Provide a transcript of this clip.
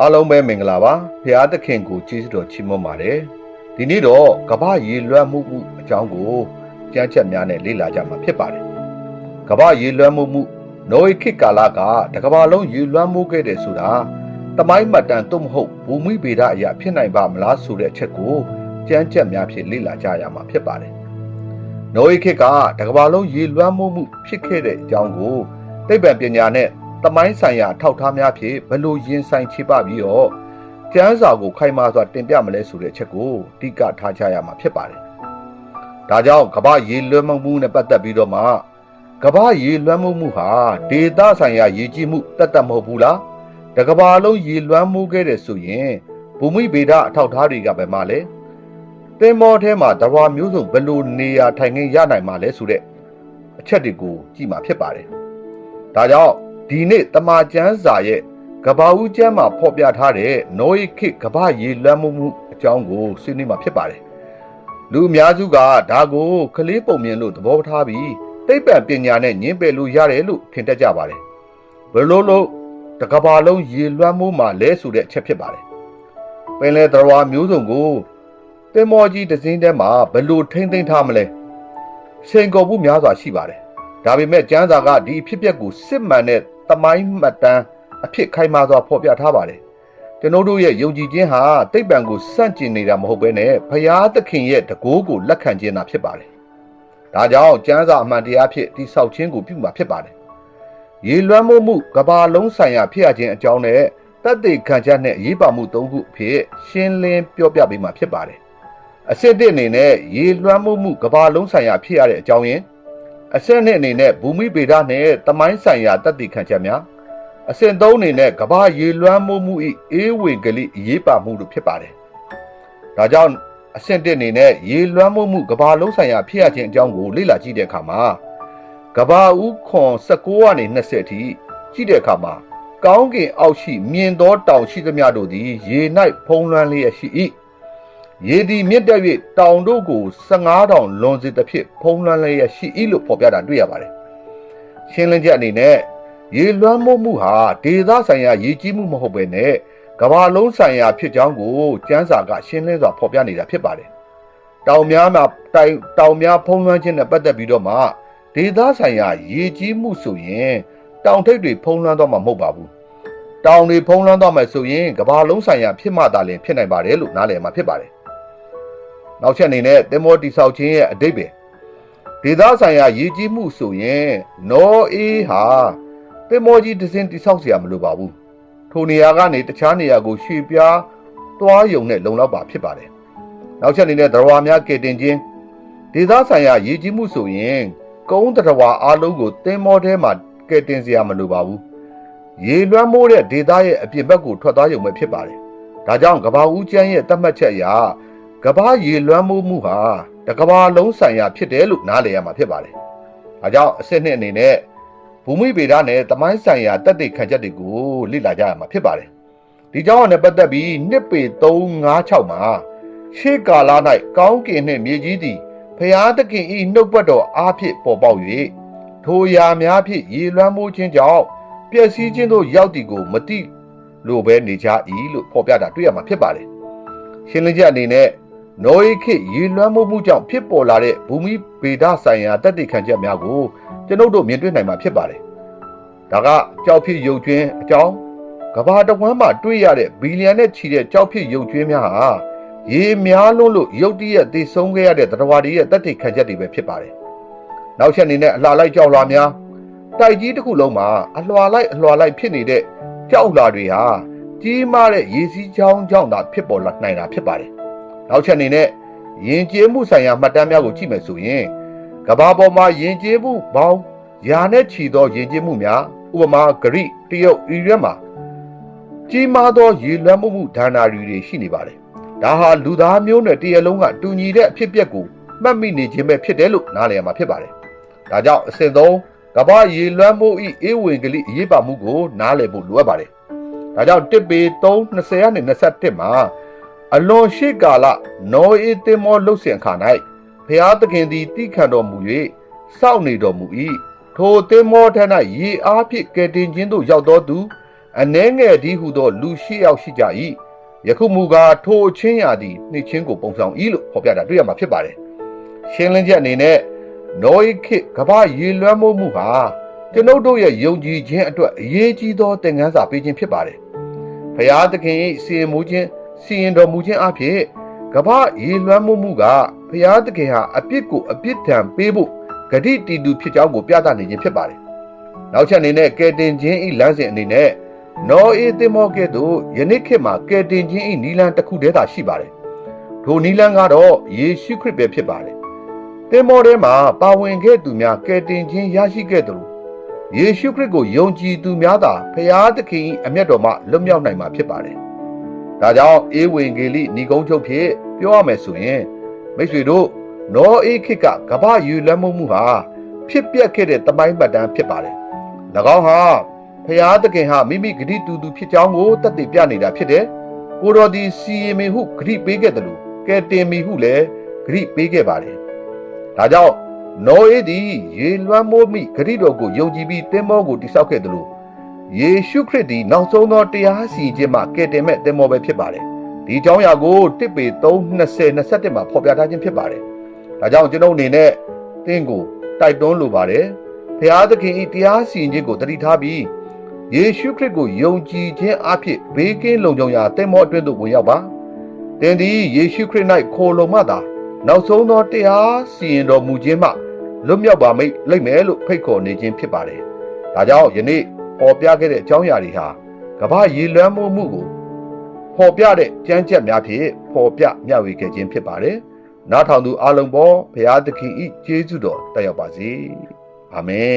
အားလုံးပဲမင်္ဂလာပါဖရာသခင်ကိုကျေးဇူးတော်ချီးမွမ်းပါတယ်ဒီနေ့တော့ကမ္ဘာရေလွှမ်းမှုမှုအကြောင်းကိုကြမ်းချက်များနဲ့လေ့လာကြမှာဖြစ်ပါတယ်ကမ္ဘာရေလွှမ်းမှုမှုနိုဧခေတ်ကာလကတကမ္ဘာလုံးရေလွှမ်းမှုခဲ့တယ်ဆိုတာတမိုင်းမှတ်တမ်းသို့မဟုတ်ဘူမိဗေဒအရာဖြစ်နိုင်ပါမလားဆိုတဲ့အချက်ကိုကြမ်းချက်များဖြင့်လေ့လာကြရမှာဖြစ်ပါတယ်နိုဧခေတ်ကတကမ္ဘာလုံးရေလွှမ်းမှုမှုဖြစ်ခဲ့တဲ့အကြောင်းကိုသိပ္ပံပညာနဲ့ တမိုင်းဆိုင်ရာထောက်ထားများဖြင့်ဘယ်လိုရင်ဆိုင်ခြေပပြီးတော့ကျမ်းစာကိုခိုင်မာစွာတင်ပြမလဲဆိုတဲ့အချက်ကိုအဓိကထားကြရမှာဖြစ်ပါတယ်။ဒါကြောင့်ကမ္ဘာရေလွှမ်းမှုနဲ့ပတ်သက်ပြီးတော့မှကမ္ဘာရေလွှမ်းမှုဟာဒေသဆိုင်ရာရေကြီးမှုတတ်တတ်မဟုတ်ဘူးလား။တကမ္ဘာလုံးရေလွှမ်းမှုခဲ့တဲ့ဆိုရင်ဘူမိဗေဒအထောက်ထားတွေကပဲမှလဲ။သင်္ဘောထဲမှာတဘာမျိုးစုံဘယ်လိုနေရာထိုင်ခင်းရနိုင်မှာလဲဆိုတဲ့အချက်တွေကိုကြည့်မှာဖြစ်ပါတယ်။ဒါကြောင့် ဒီနေ့တမာကျမ်းစာရဲ့ကဘာဦးကျမ်းမှာဖော်ပြထားတဲ့နောဧခေတ်ကဘာရေလွှမ်းမှုမှုအကြောင်းကိုဆွေးနွေးမှာဖြစ်ပါတယ်။လူအများစုကဒါကိုကလေးပုံမြင်လို့သဘောထားပြီးသိပ္ပံပညာနဲ့ညှင်းပယ်လို့ရတယ်လို့ထင်တတ်ကြပါတယ်။ဘယ်လိုလို့တကဘာလုံးရေလွှမ်းမှုမှာလဲဆိုတဲ့အချက်ဖြစ်ပါတယ်။ပင်လယ်တော်ဝါမျိုးစုံကိုတင်မောကြီးတစ်စင်းထဲမှာဘယ်လိုထိမ့်သိမ်းထားမလဲ။စိန်ကော်မှုများစွာရှိပါတယ်။ဒါပေမဲ့ကျမ်းစာကဒီအဖြစ်အပျက်ကိုစစ်မှန်တဲ့ တမိုင်းမှတ်တမ်းအဖြစ်ခိုင်မာစွာဖော်ပြထားပါတယ်ကျွန်တော်တို့ရဲ့ယုံကြည်ခြင်းဟာတိတ်ပံကိုစန့်ကျင်နေတာမဟုတ်ဘဲနဲ့ဖရာသခင်ရဲ့တကိုးကိုလက်ခံခြင်းသာဖြစ်ပါတယ်ဒါကြောင့်ကျမ်းစာအမှန်တရားဖြစ်တိဆောက်ခြင်းကိုပြုမှာဖြစ်ပါတယ်ရေလွှမ်းမိုးမှုကဘာလုံးဆိုင်ရာဖြစ်ရခြင်းအကြောင်းနဲ့တတ်သိခံချက်နဲ့ရေးပါမှု၃ခုအဖြစ်ရှင်းလင်းပြောပြပေးမှာဖြစ်ပါတယ်အစစ်တစ်အနေနဲ့ရေလွှမ်းမိုးမှုကဘာလုံးဆိုင်ရာဖြစ်ရတဲ့အကြောင်းရင်း အဆင့်နှစ်အနေနဲ့ဘူမိဗေဒနဲ့တမိုင်းဆိုင်ရာတတ်သိခံချက်များအဆင့်သုံးအနေနဲ့ကဘာရေလွှမ်းမိုးမှု၏အေးဝင်ကလေးရေးပါမှုတို့ဖြစ်ပါတယ်။ဒါကြောင့်အဆင့်တစ်အနေနဲ့ရေလွှမ်းမိုးမှုကဘာလုံးဆိုင်ရာဖြစ်ရခြင်းအကြောင်းကိုလေ့လာကြည့်တဲ့အခါမှာကဘာဦးခွန်16ကနေ20အထိကြည့်တဲ့အခါမှာကောင်းကင်အောက်ရှိမြင်သောတောင်ရှိသမျှတို့သည်ရေ၌ဖုံးလွှမ်းလျက်ရှိ၏ ရေသည်မြင့်တက်၍တောင်တို့ကို15တောင်လွန်စေသဖြင့်ဖုံးလွှမ်းလျက်ရှိ၏လို့ဖော်ပြတာတွေ့ရပါတယ်ရှင်းလင်းချက်အနေနဲ့ရေလွှမ်းမိုးမှုဟာဒေသဆိုင်ရာရေကြီးမှုမဟုတ်ဘဲနဲ့ကမ္ဘာလုံးဆိုင်ရာဖြစ်ကြောင်းကိုကျမ်းစာကရှင်းလင်းစွာဖော်ပြနေတာဖြစ်ပါတယ်။တောင်များမှာတိုင်တောင်များဖုံးလွှမ်းခြင်းနဲ့ပတ်သက်ပြီးတော့မှဒေသဆိုင်ရာရေကြီးမှုဆိုရင်တောင်ထိပ်တွေဖုံးလွှမ်းတော့မှာမဟုတ်ပါဘူး။တောင်တွေဖုံးလွှမ်းတော့မယ်ဆိုရင်ကမ္ဘာလုံးဆိုင်ရာဖြစ်မှသာလျှင်ဖြစ်နိုင်ပါတယ်လို့နားလည်မှာဖြစ်ပါတယ်။ နောက်ချက်အနေနဲ့တင်မောတိဆောက်ခြင်းရဲ့အတိတ်ပဲဒေသဆိုင်ရာရေကြီးမှုဆိုရင်နောအေးဟာသင်္ဘောကြီးတစ်စင်းတိဆောက်เสียမလိုပါဘူးထိုနေရာကနေတခြားနေရာကိုရွှေ့ပြားသွားယုံနဲ့လုံလောက်ပါဖြစ်ပါတယ်နောက်ချက်အနေနဲ့သရဝါများကယ်တင်ခြင်းဒေသဆိုင်ရာရည်ကြီးမှုဆိုရင်ကုန်းတရဝါအားလုံးကိုသင်္ဘောထဲမှာကယ်တင်เสียမလိုပါဘူးရေလွှမ်းမိုးတဲ့ဒေသရဲ့အပြင်ဘက်ကိုထွက်သွားယုံပဲဖြစ်ပါတယ်ဒါကြောင့်ကဘာဦးကျန်းရဲ့သတ်မှတ်ချက်အရ ကဘာရေလွှမ်းမိုးမှုဟာတကဘာလုံးဆိုင်ရာဖြစ်တယ်လို့နားလည်ရမှာဖြစ်ပါတယ်ဒါကြောင့်အစစ်နှစ်အနေနဲ့ဘူမိဗေဒနဲ့တမိုင်းဆိုင်ရာတက်တဲ့ခံချက်တွေကိုလေ့လာကြရမှာဖြစ်ပါတယ်။ဒီကြောင့်နဲ့ပတ်သက်ပြီးနှစ်ပေ356မှာရှေးကာလ၌ကောင်းကင်နှင့်မြေကြီးသည်ဖျားသခင်ဤနှုတ်ပတ်တော်အားဖြင့်ပေါ်ပေါက်၍ထိုရာများဖြင့်ရေလွှမ်းမိုးခြင်းကြောင့်ပျက်စီးခြင်းတို့ရောက်သည်ကိုမတိလို့ပဲနေကြ၏လို့ဖော်ပြတာတွေ့ရမှာဖြစ်ပါတယ်။ရှင်းလင်းချက်အနေနဲ့ နောဧခေရေလွှမ်းမိုးမှုကြောင့်ဖြစ်ပေါ်လာတဲ့ဘူမိဗေဒဆိုင်ရာတက်တဲ့ခံချက်များကိုကျွန်ုပ်တို့မြင်တွေ့နိုင်မှာဖြစ်ပါတယ်။ဒါကကြောက်ဖြစ်ရုပ်ကျွင်းအကြောင်းကဘာတဝမ်းမှာတွေ့ရတဲ့ဘီလီယံနဲ့ချီတဲ့ကြောက်ဖြစ်ရုပ်ကျွင်းများဟာရေများလွန်းလို့ရုတ်တရက်သိဆုံးခဲ့ရတဲ့တရဝါတွေရဲ့တက်တိခံချက်တွေပဲဖြစ်ပါတယ်။နောက်ချက်အနေနဲ့အလှလိုက်ကြောက်လာများတိုက်ကြီးတစ်ခုလုံးမှာအလွာလိုက်အလွာလိုက်ဖြစ်နေတဲ့ကြောက်လာတွေဟာကြီးမားတဲ့ရေစီးချောင်းကြောင့်သာဖြစ်ပေါ်လာနိုင်တာဖြစ်ပါတယ်။ နောက်ချက်အနေနဲ့ယဉ်ကျေးမှုဆိုင်ရာမှတ်တမ်းများကိုကြည့်မယ်ဆိုရင်ကဘာပေါ်မှာယဉ်ကျေးမှုပေါင်းယာနဲ့ချီသောယဉ်ကျေးမှုများဥပမာဂရိတရုတ်အီရတ်မှာကြီးမားသောရေလွှမ်းမှုမှုဒါနာရီတွေရှိနေပါတယ်။ဒါဟာလူသားမျိုးနဲ့တရလုံးကတူညီတဲ့အဖြစ်အပျက်ကိုမှတ်မိနေခြင်းပဲဖြစ်တယ်လို့နားလည်ရမှာဖြစ်ပါတယ်။ဒါကြောင့်အစဉ်သုံးကဘာရေလွှမ်းမှုဤအေးဝင်ကလေးအရေးပါမှုကိုနားလည်ဖို့လိုအပ်ပါတယ်။ဒါကြောင့်တစ်ပေ3 20နဲ့21မှာ အလွန်ရှိကာလနောအေးတင်မောလှုပ်ဆင်ခါ၌ဖျားသခင်သည်တိခံတော်မူ၍စောင့်နေတော်မူ၏ထိုသင်္ဘောထ၌ရေအားဖြင့်ကယ်တင်ခြင်းသို့ရောက်တော်သူအနှဲငယ်ဒီဟုသောလူရှိယောက်ရှိကြ၏ယခုမူကားထိုအချင်းရာသည်နှိမ့်ချင်းကိုပုံဆောင်၏လို့ဖော်ပြတာတွေ့ရမှာဖြစ်ပါတယ်ရှင်းလင်းချက်အနေနဲ့နောဤခေတ်ကမ္ဘာရေလွှမ်းမိုးမှုဟာကျွန်ုပ်တို့ရဲ့ယုံကြည်ခြင်းအတွက်အရေးကြီးသောသင်ခန်းစာပေးခြင်းဖြစ်ပါတယ်ဖရာသခင်၏စီရင်မှုခြင်း စီရင်တော်မူခြင်းအဖြစ်ကမ္ဘာရေလွှမ်းမိုးမှုကဖရာသခင်ဟာအပြစ်ကိုအပြစ်ဒဏ်ပေးဖို့ဂတိတီတူဖြစ်ကြောင်းကိုပြသနေခြင်းဖြစ်ပါတယ်နောက်ချက်အနေနဲ့ကယ်တင်ခြင်းဤလမ်းစဉ်အနေနဲ့နောအေသင်မောကဲ့သို့ယနေ့ခေတ်မှာကယ်တင်ခြင်းဤနီလန်တစ်ခုတည်းသာရှိပါတယ်ထိုနီလန်ကတော့ယေရှုခရစ်ပဲဖြစ်ပါတယ်သင်မောထဲမှာပါဝင်ခဲ့သူများကယ်တင်ခြင်းရရှိခဲ့သူယေရှုခရစ်ကိုယုံကြည်သူများသာဖရာသခင်၏အမျက်တော်မှလွတ်မြောက်နိုင်မှာဖြစ်ပါတယ် ဒါကြောင့်အေဝံဂေလိဏီကုန်းချုပ်ဖြစ်ပြောရမယ်ဆိုရင်မိတ်ဆွေတို့နောအေခေတ်ကကမ္ဘာယူလမ်းမှုမှုဟာဖြစ်ပျက်ခဲ့တဲ့တမိုင်းပတ်တမ်းဖြစ်ပါတယ်၎င်းဟာဖရာသခင်ဟာမိမိဂတိတူသူဖြစ်ကြောင်းကိုတတ်သိပြနေတာဖြစ်တယ်ကိုတော်ဒီစီရင်မီဟုဂတိပေးခဲ့တယ်လို့ကဲတင်မီဟုလည်းဂတိပေးခဲ့ပါတယ်ဒါကြောင့်နောအေသည်ရေလွှမ်းမိုးမိဂတိတော်ကိုယုံကြည်ပြီးတင်းမောကိုတိဆောက်ခဲ့တယ်လို့ ယေရှုခရစ်သည်နောက်ဆုံးသောတရားစီရင်ခြင်းမှာကဲတင်မဲ့တင်းမောပဲဖြစ်ပါတယ်ဒီအကြောင်းအရာကိုတစ်ပေ320 21မှာဖော်ပြထားခြင်းဖြစ်ပါတယ်ဒါကြောင့်ကျွန်ုပ်အနေနဲ့တင်းကိုတိုက်တွန်းလိုပါတယ်ဖရာသခင်ဤတရားစီရင်ခြင်းကိုတတိထားပြီးယေရှုခရစ်ကိုယုံကြည်ခြင်းအဖြစ်ဘေးကင်းလုံခြုံရာတင်မောအတွင်းသို့ဝင်ရောက်ပါသင်သည်ယေရှုခရစ်၌ခိုလုံမှသာနောက်ဆုံးသောတရားစီရင်တော်မူခြင်းမှလွတ်မြောက်ပါမိတ်လိမ့်မယ်လို့ဖိတ်ခေါ်နေခြင်းဖြစ်ပါတယ်ဒါကြောင့်ယနေ့ ပေါ်ပြခဲ့တဲ့အကြောင်းအရာတွေဟာကမ္ဘာရေလွှမ်းမိုးမှုကိုပေါ်ပြတဲ့ကြမ်းကြက်များဖြင့်ပေါ်ပြမျှဝေခဲ့ခြင်းဖြစ်ပါတယ်နားထောင်သူအလုံးပေါ်ဘုရားသခင်ဤကျေးဇူးတော်တက်ရောက်ပါစေအာမင်